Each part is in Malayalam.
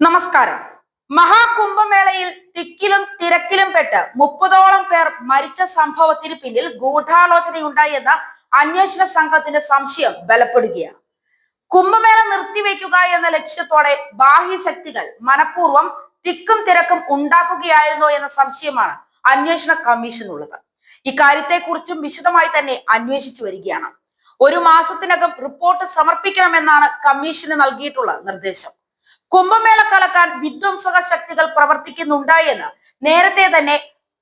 നമസ്കാരം. മഹാകുംഭമേളയിൽ തിക്കിലും തിരക്കിലും പെട്ട് മുപ്പതോളം പേർ മരിച്ച സംഭവത്തിന് പിന്നിൽ ഗൂഢാലോചനയുണ്ടായി എന്ന അന്വേഷണ സംഘത്തിന്റെ സംശയം ബലപ്പെടുകയാണ്. കുംഭമേള നിർത്തിവെക്കുക എന്ന ലക്ഷ്യത്തോടെ ബാഹ്യശക്തികൾ മനഃപൂർവം തിക്കും തിരക്കും ഉണ്ടാക്കുകയായിരുന്നോ എന്ന സംശയമാണ് അന്വേഷണ കമ്മീഷൻ കമ്മീഷനുള്ളത് ഇക്കാര്യത്തെക്കുറിച്ചും വിശദമായി തന്നെ അന്വേഷിച്ചു വരികയാണ്. ഒരു മാസത്തിനകം റിപ്പോർട്ട് സമർപ്പിക്കണമെന്നാണ് കമ്മീഷന് നൽകിയിട്ടുള്ള നിർദ്ദേശം. കുംഭമേള കലക്കാൻ വിധ്വംസക ശക്തികൾ പ്രവർത്തിക്കുന്നുണ്ടായെന്ന് നേരത്തെ തന്നെ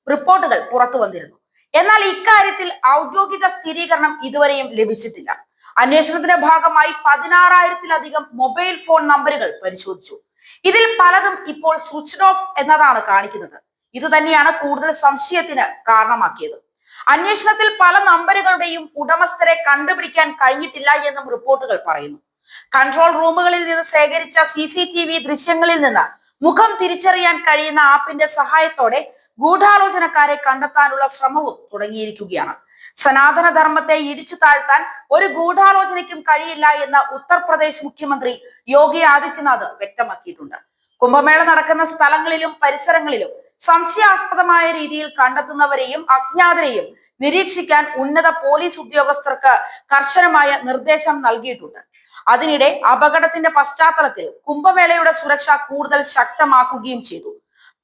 റിപ്പോർട്ടുകൾ പുറത്തു വന്നിരുന്നു. എന്നാൽ ഇക്കാര്യത്തിൽ ഔദ്യോഗിക സ്ഥിരീകരണം ഇതുവരെയും ലഭിച്ചിട്ടില്ല. അന്വേഷണത്തിന്റെ ഭാഗമായി പതിനാറായിരത്തിലധികം മൊബൈൽ ഫോൺ നമ്പറുകൾ പരിശോധിച്ചു. ഇതിൽ പലതും ഇപ്പോൾ സ്വിച്ച് ഓഫ് എന്നതാണ് കാണിക്കുന്നത്. ഇത് തന്നെയാണ് കൂടുതൽ സംശയത്തിന് കാരണമാക്കിയത്. അന്വേഷണത്തിൽ പല നമ്പറുകളുടെയും ഉടമസ്ഥരെ കണ്ടുപിടിക്കാൻ കഴിഞ്ഞിട്ടില്ല എന്നും റിപ്പോർട്ടുകൾ പറയുന്നു. കൺട്രോൾ റൂമുകളിൽ നിന്ന് ശേഖരിച്ച സി സി ടി വി ദൃശ്യങ്ങളിൽ നിന്ന് മുഖം തിരിച്ചറിയാൻ കഴിയുന്ന ആപ്പിന്റെ സഹായത്തോടെ ഗൂഢാലോചനക്കാരെ കണ്ടെത്താനുള്ള ശ്രമവും തുടങ്ങിയിരിക്കുകയാണ്. സനാതന ധർമ്മത്തെ ഇടിച്ചു താഴ്ത്താൻ ഒരു ഗൂഢാലോചനയ്ക്കും കഴിയില്ല എന്ന് ഉത്തർപ്രദേശ് മുഖ്യമന്ത്രി യോഗി ആദിത്യനാഥ് വ്യക്തമാക്കിയിട്ടുണ്ട്. കുംഭമേള നടക്കുന്ന സ്ഥലങ്ങളിലും പരിസരങ്ങളിലും സംശയാസ്പദമായ രീതിയിൽ കണ്ടെത്തുന്നവരെയും അജ്ഞാതരെയും നിരീക്ഷിക്കാൻ ഉന്നത പോലീസ് ഉദ്യോഗസ്ഥർക്ക് കർശനമായ നിർദ്ദേശം നൽകിയിട്ടുണ്ട്. അതിനിടെ അപകടത്തിന്റെ പശ്ചാത്തലത്തിൽ കുംഭമേളയുടെ സുരക്ഷ കൂടുതൽ ശക്തമാക്കുകയും ചെയ്തു.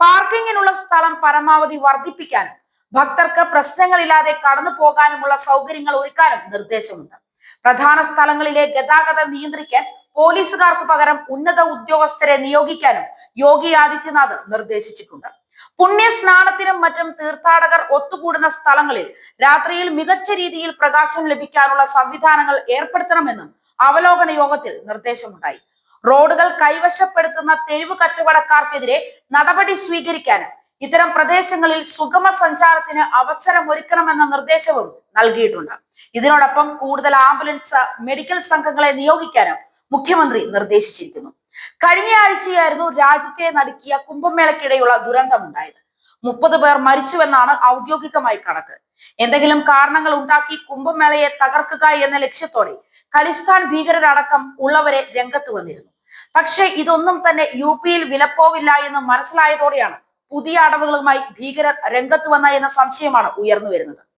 പാർക്കിങ്ങിനുള്ള സ്ഥലം പരമാവധി വർദ്ധിപ്പിക്കാനും ഭക്തർക്ക് പ്രശ്നങ്ങളില്ലാതെ കടന്നു പോകാനുമുള്ള സൗകര്യങ്ങൾ ഒരുക്കാനും നിർദ്ദേശമുണ്ട്. പ്രധാന സ്ഥലങ്ങളിലെ ഗതാഗതം നിയന്ത്രിക്കാൻ പോലീസുകാർക്ക് പകരം ഉന്നത ഉദ്യോഗസ്ഥരെ നിയോഗിക്കാനും യോഗി ആദിത്യനാഥ് നിർദ്ദേശിച്ചിട്ടുണ്ട്. പുണ്യ സ്നാനത്തിനും മറ്റും തീർത്ഥാടകർ ഒത്തുകൂടുന്ന സ്ഥലങ്ങളിൽ രാത്രിയിൽ മികച്ച രീതിയിൽ പ്രകാശം ലഭിക്കാനുള്ള സംവിധാനങ്ങൾ ഏർപ്പെടുത്തണമെന്നും അവലോകന യോഗത്തിൽ നിർദ്ദേശമുണ്ടായി. റോഡുകൾ കൈവശപ്പെടുത്തുന്ന തെരുവ് കച്ചവടക്കാർക്കെതിരെ നടപടി സ്വീകരിക്കാനും ഇത്തരം പ്രദേശങ്ങളിൽ സുഗമ സഞ്ചാരത്തിന് അവസരം ഒരുക്കണമെന്ന നിർദ്ദേശവും നൽകിയിട്ടുണ്ട്. ഇതിനോടൊപ്പം കൂടുതൽ ആംബുലൻസ് മെഡിക്കൽ സംഘങ്ങളെ നിയോഗിക്കാനും മുഖ്യമന്ത്രി നിർദ്ദേശിച്ചിരിക്കുന്നു. കഴിഞ്ഞ ആഴ്ചയായിരുന്നു രാജ്യത്തെ നടുക്കിയ കുംഭമേളയ്ക്കിടെയുള്ള ദുരന്തമുണ്ടായത്. മുപ്പത് പേർ മരിച്ചുവെന്നാണ് ഔദ്യോഗികമായി കണക്ക്. എന്തെങ്കിലും കാരണങ്ങൾ ഉണ്ടാക്കി കുംഭമേളയെ തകർക്കുക എന്ന ലക്ഷ്യത്തോടെ ഖലിസ്ഥാൻ ഭീകരരടക്കം ഉള്ളവരെ രംഗത്ത് വന്നിരുന്നു. പക്ഷേ ഇതൊന്നും തന്നെ യു പിയിൽ വിലപ്പോവില്ല എന്ന് മനസ്സിലായതോടെയാണ് പുതിയ അടവുകളുമായി ഭീകരർ രംഗത്ത് വന്ന എന്ന സംശയമാണ് ഉയർന്നു വരുന്നത്.